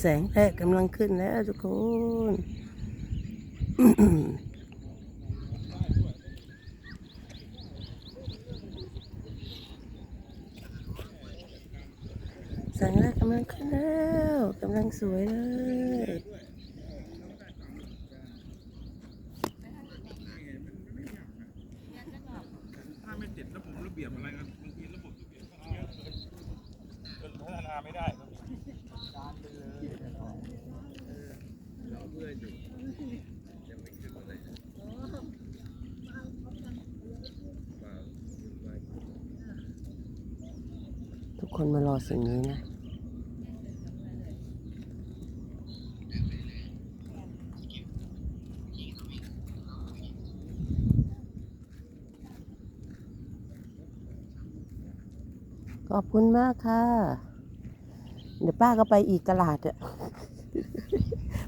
แสงแรกกำลังขึ้นแล้วทุกคนแสงแรกกำลังขึ้นแล้วกำลังสวยเลย ถ้าไม่ติดระบบระเบียบอะไรกันบางทีระบบระเบียบก็เยอะเกินจนพัฒนาไม่ได้ครับเราเพื่ออยู่ยังไม่ขึ้นอะไร ทุกคนมารอสิ่งนี้นะขอบคุณมากค่ะ เดี๋ยวป้าก็ไปอีกตลาดอะ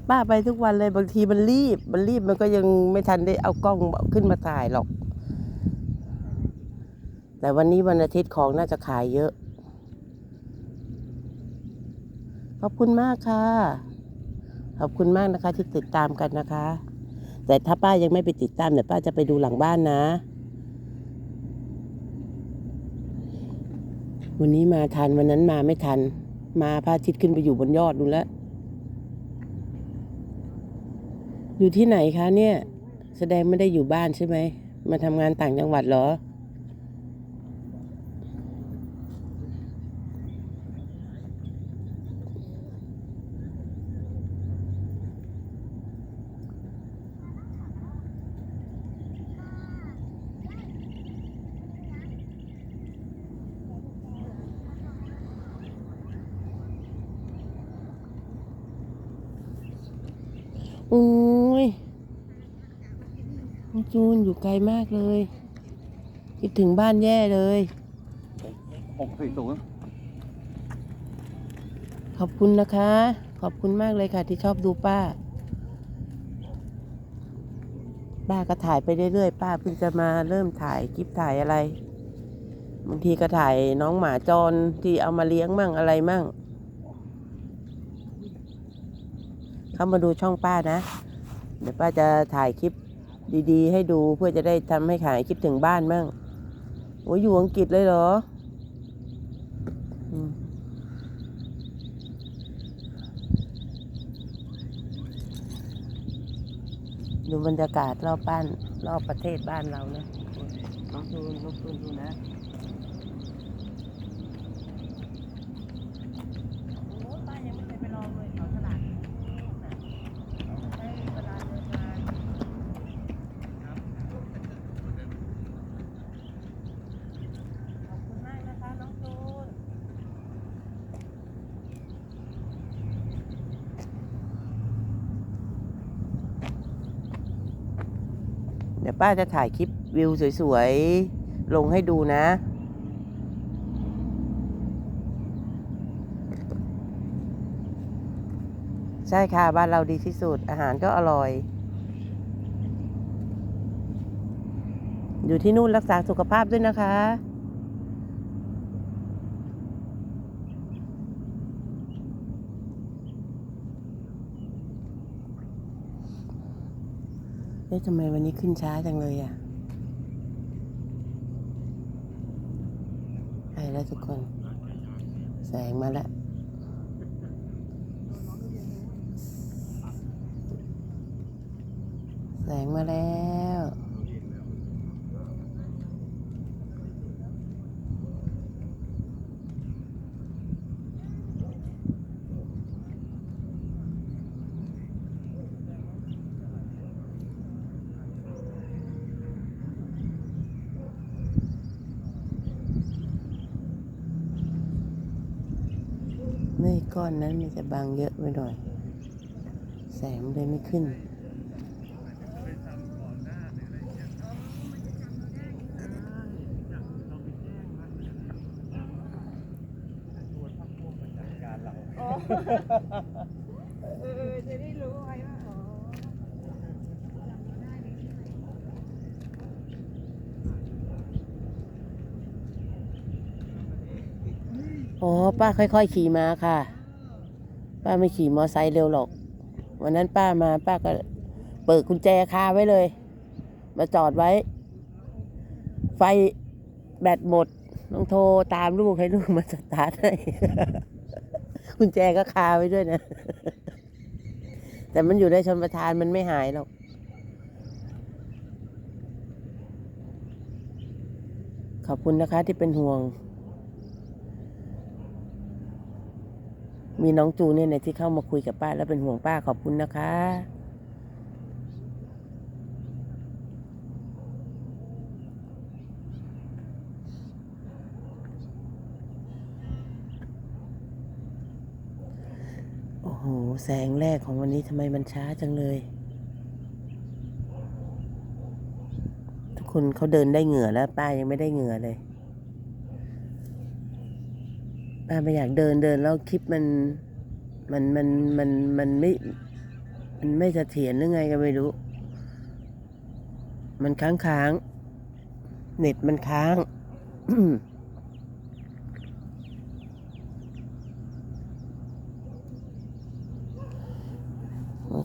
ป้าไปทุกวันเลยบางทีมันรีบ มันรีบมันก็ยังไม่ทันได้เอากล้องขึ้นมาถ่ายหรอก แต่วันนี้วันอาทิตย์ของน่าจะขายเยอะ ขอบคุณมากค่ะ ขอบคุณมากนะคะที่ติดตามกันนะคะ แต่ถ้าป้ายังไม่ไปติดตามเดี๋ยวป้าจะไปดูหลังบ้านนะ วันนี้มาทันวันนั้นมาไม่ทัน มาพระอาทิตย์ขึ้นไปอยู่บนยอดดูแล้ว อยู่ที่ไหนคะเนี่ย แสดงไม่ได้อยู่บ้านใช่ไหม มาทำงานต่างจังหวัดเหรอ โอ้ยน้องจูนอยู่ไกลมากเลย คิดถึงบ้านแย่เลย หกสี่ศูนย์ขอบคุณนะคะ ขอบคุณมากเลยค่ะ ที่ชอบดูป้า ป้าก็ถ่ายไปเรื่อยๆ ป้าเพิ่งจะมาเริ่มถ่ายคลิปถ่ายอะไร บางทีก็ถ่ายน้องหมาจรที่เอามาเลี้ยงมั่งอะไรมั่ง เข้ามาดูช่องป้านะ เดี๋ยวป้าจะถ่ายคลิปดีๆ ให้ดูเพื่อจะได้ทำให้ขายคิดถึงบ้านมั่งโอ้ยอยู่อังกฤษเลยเหรอดูบรรยากาศรอบบ้านรอบประเทศบ้านเรานะน้องจูลองดูดูนะ โอ้ป้ายังไม่เคยไปลองเลยเขาตลาดให้เวลาเดินมาขอบคุณมากนะคะน้องตูน เดี๋ยวป้าจะถ่ายคลิปวิวสวยๆ ลงให้ดูนะ ใช่ค่ะ บ้านเราดีที่สุด อาหารก็อร่อย อยู่ที่นู่นรักษาสุขภาพด้วยนะคะ เอ๊ะทำไมวันนี้ขึ้นช้าจังเลยอะไปแล้วทุกคน แสงมาแล้วแสงมาแล้ว เมฆ ก้อนนั้นมันจะบางเยอะไปหน่อย แสงเลยไม่ขึ้นการเราเออจะได้รู้ไว้ว่าอ๋ออ๋อป้าค่อย ๆ ขี่มาค่ะ ป้าไม่ขี่มอไซค์เร็วหรอก วันนั้นป้ามาป้าก็เปิดกุญแจคาไว้เลย มาจอดไว้ ไฟแบตหมดต้องโทรตามลูกให้ลูกมาสตาร์ทให้กุญแจก็คาไว้ด้วยนะ แต่มันอยู่ในชนประทานมันไม่หายหรอกขอบคุณนะคะที่เป็นห่วง มีน้องจูเนี่ยนะที่เข้ามาคุยกับป้าแล้วเป็นห่วงป้าขอบคุณนะคะ โอ้โห แสงแรกของวันนี้ทำไมมันช้าจังเลย ทุกคนเขาเดินได้เหงื่อแล้วป้ายังไม่ได้เหงื่อเลย ป้าไม่อยากเดินเดินแล้วคลิปมันมันมันมันมันไม่ มันไม่เสถียรหรือไงก็ไม่รู้ มันค้างค้างเน็ตมันค้าง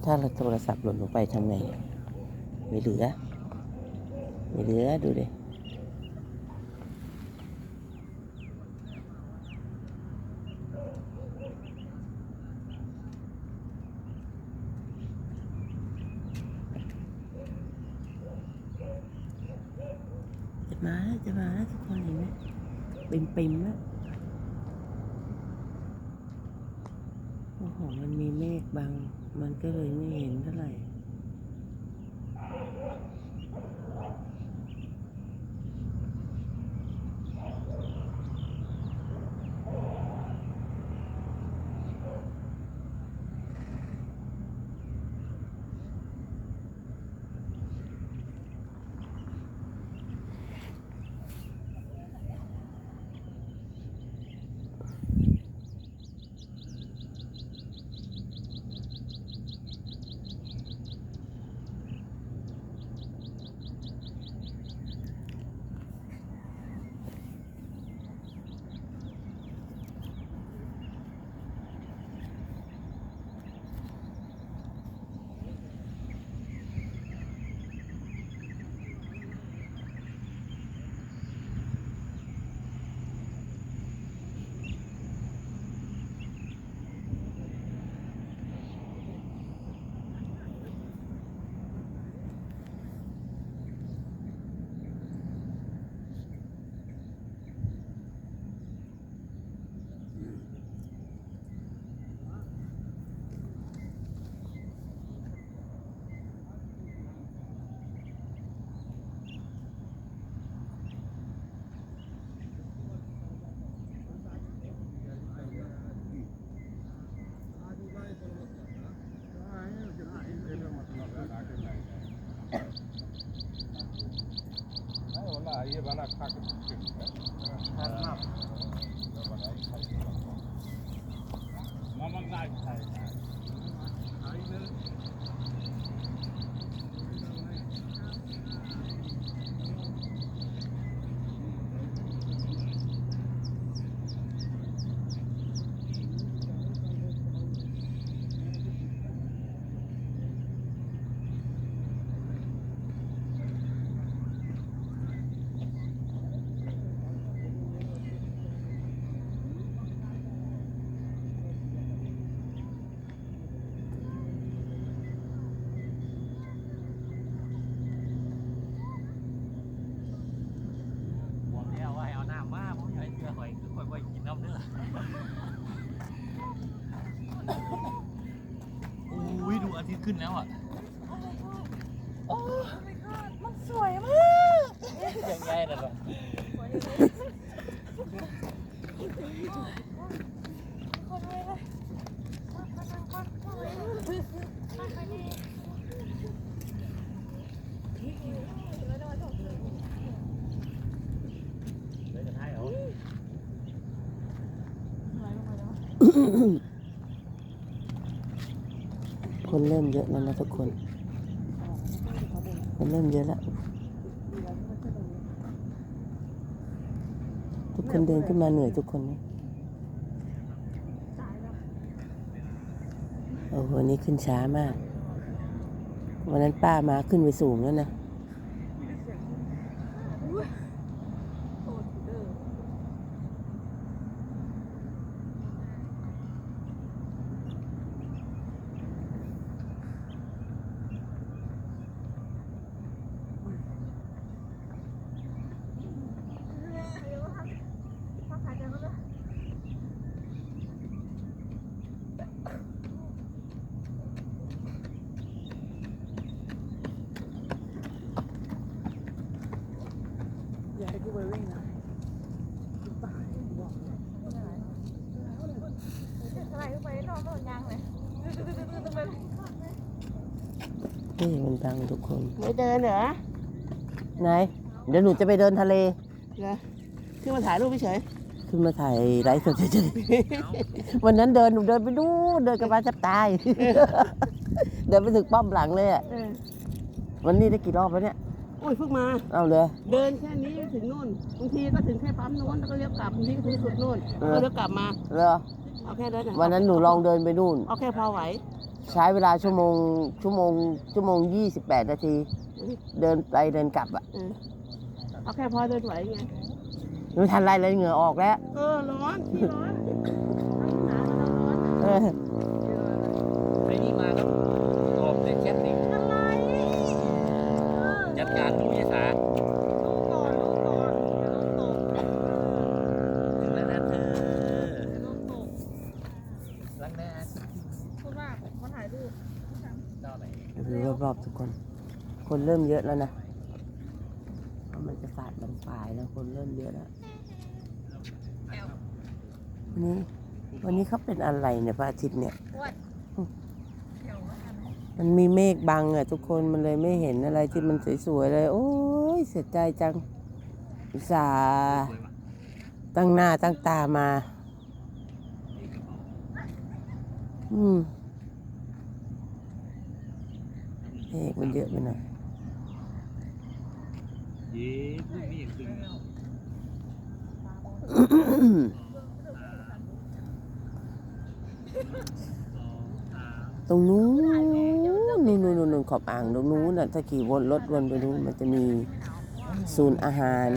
ถ้าเราโทรศัพท์หล่นลงไปทำไงไม่เหลือ ไม่เหลือดูดิ มาแล้วจะมาแล้วทุกคนเห็นไหมปิมปิมๆแล้วโอ้โหมันมีเมฆบัง มันก็เลยไม่เห็นเท่าไหร่ ขึ้นแล้วอะมันสวยมากยังไงน่ะเนาะคนเลยเลยคนคนคนคนคนนี้เลยจะท้ายเหรอ คนเริ่มเยอะแล้วนะทุกคน คนเริ่มเยอะแล้ว ทุกคนเดินขึ้นมาเหนื่อยทุกคนโอ้โหวันนี้ขึ้นช้ามาก วันนั้นป้ามาขึ้นไปสูงแล้วนะ พ่อขายจังเลย อย่าให้กูไปวิ่งนะ อะไรไป นอนโดนยางเลยนี่มันบังทุกคน ไม่เดินเหรอ ไหน เดี๋ยวหนูจะไปเดินทะเล เหรอขึ้นมาถ่ายรูปเฉยขึ้นมาถ่ายไลฟ์สดเฉยๆวันนั้นเดินหนูเดินไปดูนเดินกันมาจะตาย เดินไปถึงป้อมหลังเลยอะเออวันนี้ได้กี่รอบแล้วเนี่ยโอ้ยเพิ่งมา เอาเลย เดินแค่นี้ถึงนู่น บางทีก็ถึงแค่ปั๊มนู้นแล้วก็เลี้ยวกลับ บางทีก็ถึงสุดนู่นเออ ก็เลี้ยวกลับมา เหรอ เอาแค่นั้นนะวันนั้นหนูลองเดินไปนู่น เอาแค่พอไหว ใช้เวลาชั่วโมงชั่วโมงชั่วโมงยี่สิบแปดนาทีเดินไปเดินกลับอะเออเอาแค่พอเดินไหวไงไม่ทันไรเลยเหงื่อออกแล้ว เออร้อนที่ร้อนหนาร้อน เออ ไอ้นี่มาครับตอบในแชทนี่ อะไร จัดการทุกอย่างสา ลูกก่อนลูกก่อนเดี๋ยวลูกตก ถึงแล้วนะเธอ เดี๋ยวลูกตก รักแน่ พูด ว่ามาถ่ายรูปดูรอบๆทุกคน คนเริ่มเยอะแล้วนะเพราะมันจะสาดบางฝ่ายแล้วคนเริ่มเยอะแล้ววันนี้ วันนี้เขาเป็นอะไรเนี่ยพระอาทิตย์เนี่ยมมันมีเมฆบังอะ ทุกคนมันเลยไม่เห็นอะไรที่มันสวยๆเลย โอ้ยเสียใจจังอุตส่าห์ตั้งหน้าตั้งตามา อืม เมฆมันเยอะไปหน่อยเย้พูดไม่อย่างตึงตรงนู้นนู่นนู่นนู่นนู่นขอบอ่างตรงนู้นน่ะถ้าขี่วนรถวนไปนู้นมันจะมีศูนย์อาหาร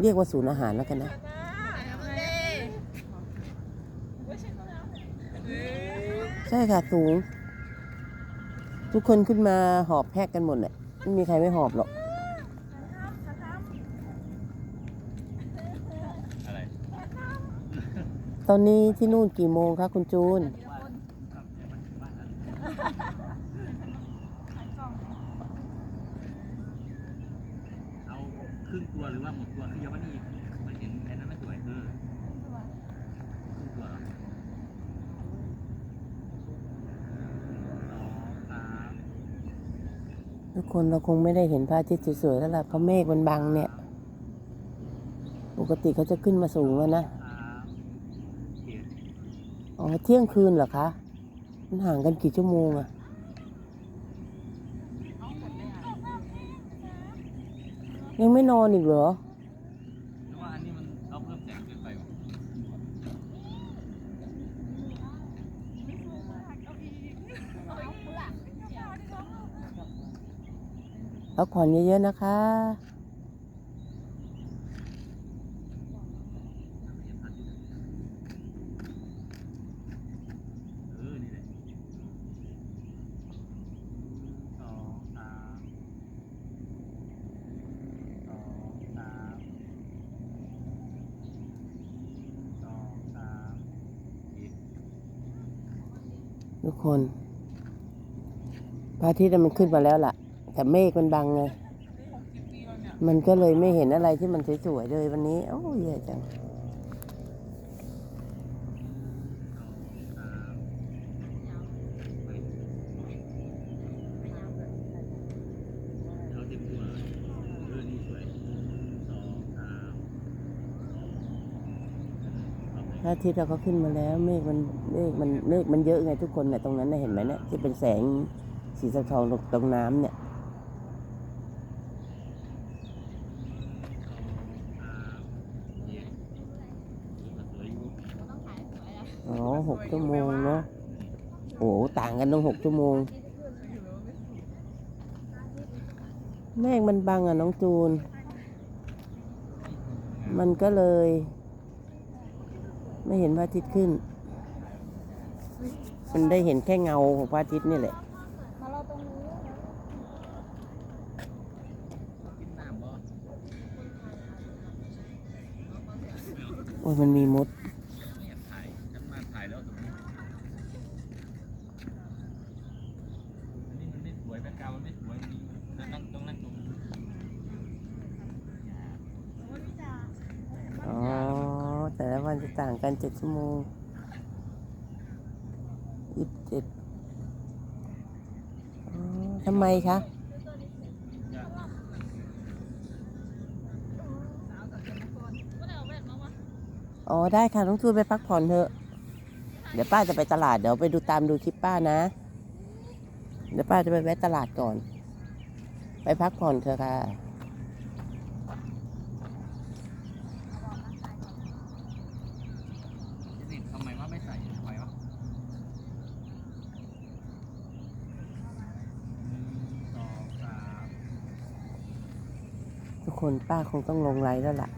เรียกว่าศูนย์อาหารแล้วกันนะใช่ค่ะสูง ทุกคนขึ้นมาหอบแพกกันหมดแหละไม่มีใครไม่หอบหรอกอะไรตอนนี้ที่นู่นกี่โมงคะคุณจูน เอาครึ่งตัวหรือว่าหมดตัวคือยังไม่นี่มันเห็นไอ้นั้นไม่สวยเออครึ่งตัวเหรอสองสาม ทุกคนเราคงไม่ได้เห็นพระอาทิตย์สวยๆแล้วล่ะเพราะเมฆมันบังเนี่ย ปกติเขาจะขึ้นมาสูงแล้วนะ อ๋อเที่ยงคืนเหรอคะ มันห่างกันกี่ชั่วโมงอะยังไม่นอนอีกเหรอว่าอันนี้มันเราเพิ่มแสงเกินไปวะ พักผ่อนเยอะๆนะคะสองสามสองสามสองสามดทุกคนพระอาทิตย์มันขึ้นมาแล้วล่ะ แต่เมฆมันบังไง มันก็เลยไม่เห็นอะไรที่มันสวยๆเลยวันนี้ โอ้ยแย่จังถ้าเต็มตัวเลยเอามเอาไปพระอาทิตย์เราก็ขึ้นมาแล้ว เมฆมันเมฆมันเมฆมันเยอะไงทุกคนเนี่ยตรงนั้นนะเห็นไหมเนี่ยที่เป็นแสงสีสะท้อนตรงตรงน้ำเนี่ย เย็นสวย อ๋อหกชั่วโมงเนาะโอ้โหต่างกันตั้งหกชั่วโมง แม่งมันบังอะน้องจูน มันก็เลย ไม่เห็นพระอาทิตย์ขึ้น มันได้เห็นแค่เงาของพระอาทิตย์นี่แหละโอ้ยมันมีมด ไม่อยากถ่ายฉันมาถ่ายแล้วตรงนี้อันนี้มันไม่สวยแบ็คกราวด์มันไม่สวยมันมีนั่งต้องนั่งตรงนี้ อ๋อ แต่ละวันจะต่าง กันเจ็ดชั่วโมงยี่สิบเจ็ดทำไมคะ อ๋อ ได้ค่ะน้องจูนไปพักผ่อนเถอะ เดี๋ยวป้าจะไปตลาด เดี๋ยวไปดูตามดูคลิปป้านะ เดี๋ยวป้าจะไปแวะตลาดก่อน ไปพักผ่อนเถอะค่ะ นี่ทำไมว่าไม่ใส่ทำไมวะหนึ่งสองสาม ทุก คนป้าคงต้องลงไลน์แล้วล่ะ